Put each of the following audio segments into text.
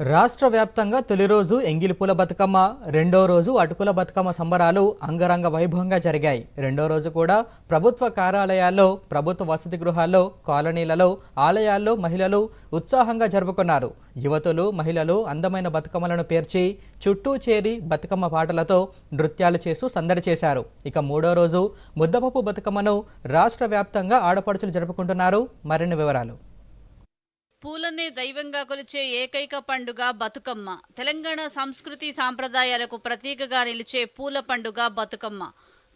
రాష్ట్ర వ్యాప్తంగా తొలి రోజు ఎంగిలిపూల బతుకమ్మ రెండో రోజు అటుకుల బతుకమ్మ సంబరాలు అంగరంగ వైభవంగా జరిగాయి. రెండో రోజు కూడా ప్రభుత్వ కార్యాలయాల్లో ప్రభుత్వ వసతి గృహాల్లో కాలనీలలో ఆలయాల్లో మహిళలు ఉత్సాహంగా జరుపుకున్నారు. యువతులు మహిళలు అందమైన బతుకమ్మలను పేర్చి చుట్టూ చేరి బతుకమ్మ పాటలతో నృత్యాలు చేస్తూ సందడి చేశారు. ఇక మూడో రోజు ముద్దపప్పు బతుకమ్మను రాష్ట్ర వ్యాప్తంగా ఆడపడుచులు జరుపుకుంటున్నారు. మరిన్ని వివరాలు. పూలనే దైవంగా కొలిచే ఏకైక పండుగ బతుకమ్మ. తెలంగాణ సంస్కృతి సాంప్రదాయాలకు ప్రతీకగా నిలిచే పూల పండుగ బతుకమ్మ.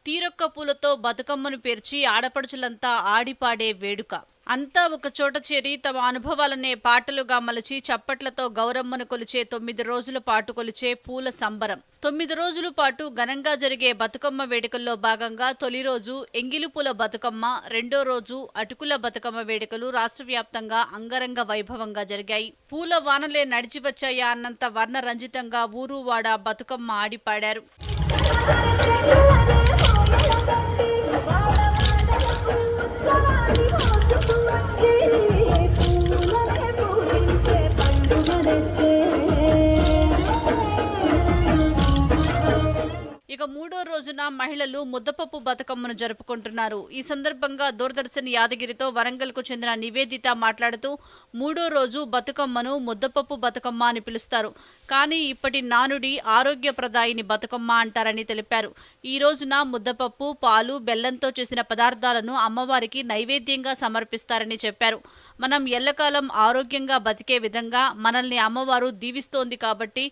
తీరొక్క పూలతో బతుకమ్మను పేర్చి ఆడపడుచులంతా ఆడిపాడే వేడుక. అంతా ఒక చోట చేరి తమ అనుభవాలనే పాటలుగా మలచి చప్పట్లతో గౌరమ్మను కొలిచే తొమ్మిది రోజుల పాటు కొలిచే పూల సంబరం. తొమ్మిది రోజుల పాటు ఘనంగా జరిగే బతుకమ్మ వేడుకల్లో భాగంగా తొలి రోజు ఎంగిలిపూల బతుకమ్మ రెండో రోజు అటుకుల బతుకమ్మ వేడుకలు రాష్ట్ర వ్యాప్తంగా అంగరంగ వైభవంగా జరిగాయి. పూల వానలే నడిచి వచ్చాయా అన్నంత వర్ణ రంజితంగా బతుకమ్మ ఆడిపాడారు. ఇక మూడో రోజున మహిళలు ముద్దపప్పు బతుకమ్మను జరుపుకుంటున్నారు. ఈ సందర్భంగా దూరదర్శన్ యాదగిరితో వరంగల్కు చెందిన నివేదిత మాట్లాడుతూ మూడో రోజు బతుకమ్మను ముద్దపప్పు బతుకమ్మ అని పిలుస్తారు. కానీ ఇప్పటి నానుడి ఆరోగ్యప్రదాయిని బతుకమ్మ అంటారని తెలిపారు. ఈ రోజున ముద్దపప్పు పాలు బెల్లంతో చేసిన పదార్థాలను అమ్మవారికి నైవేద్యంగా సమర్పిస్తారని చెప్పారు. మనం ఎల్లకాలం ఆరోగ్యంగా బతికే విధంగా మనల్ని అమ్మవారు దీవిస్తోంది కాబట్టి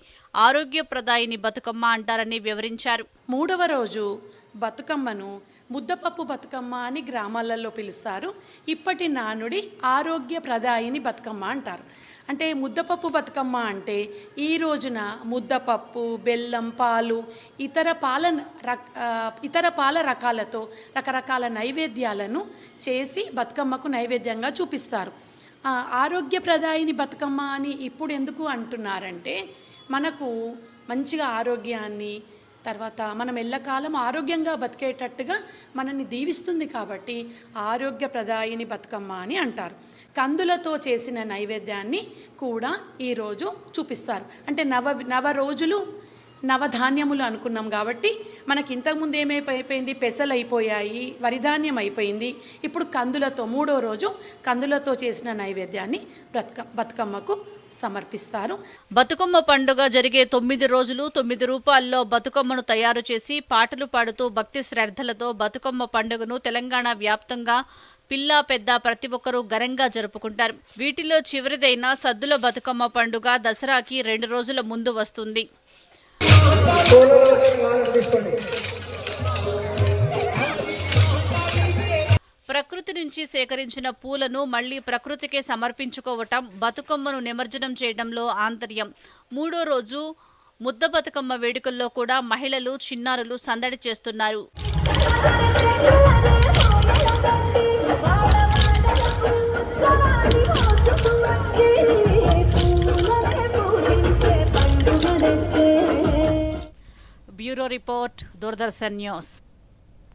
ఆరోగ్యప్రదాయిని బతుకమ్మ అంటారని వివరించారు. మూడవ రోజు బతుకమ్మను ముద్దపప్పు బతుకమ్మ అని గ్రామాలలో పిలుస్తారు. ఇప్పటి నానుడి ఆరోగ్య ప్రదాయిని బతుకమ్మ అంటారు. అంటే ముద్దపప్పు బతుకమ్మ అంటే ఈ రోజున ముద్దపప్పు బెల్లం పాలు ఇతర పాల ఇతర పాల రకాలతో రకరకాల నైవేద్యాలను చేసి బతుకమ్మకు నైవేద్యంగా చూపిస్తారు. ఆరోగ్యప్రదాయిని బతుకమ్మ అని ఇప్పుడు ఎందుకు అంటున్నారంటే మనకు మంచిగా ఆరోగ్యాన్ని తర్వాత మనం ఎల్లకాలం ఆరోగ్యంగా బతికేటట్టుగా మనల్ని దీవిస్తుంది కాబట్టి ఆరోగ్యప్రదాయిని బతుకమ్మ అని అంటారు. కందులతో చేసిన నైవేద్యాన్ని కూడా ఈరోజు చూపిస్తారు. అంటే నవ నవ రోజులు నవధాన్యములు అనుకున్నాం కాబట్టి మనకి ఇంతకుముందు ఏమైపోయింది? పెసలు అయిపోయాయి వరిధాన్యం అయిపోయింది. ఇప్పుడు కందులతో మూడో రోజు కందులతో చేసిన నైవేద్యాన్ని బ్రతుక బతుకమ్మకు సమర్పిస్తారు. బతుకమ్మ పండుగ జరిగే తొమ్మిది రోజులు తొమ్మిది రూపాల్లో బతుకమ్మను తయారు చేసి పాటలు పాడుతూ భక్తి శ్రద్ధలతో బతుకమ్మ పండుగను తెలంగాణ వ్యాప్తంగా పిల్ల పెద్ద ప్రతి ఒక్కరూ ఘనంగా జరుపుకుంటారు. వీటిలో చివరిదైన సద్దుల బతుకమ్మ పండుగ దసరాకి రెండు రోజుల ముందు వస్తుంది. ప్రకృతి నుంచి సేకరించిన పూలను మళ్ళీ ప్రకృతికే సమర్పించుకోవటం బతుకమ్మను నిమజ్జనం చేయడంలో ఆంతర్యం. మూడో రోజు ముద్ద బతుకమ్మ వేడుకల్లో కూడా మహిళలు చిన్నారులు సందడి చేస్తున్నారు. Bureau report Doordarshan news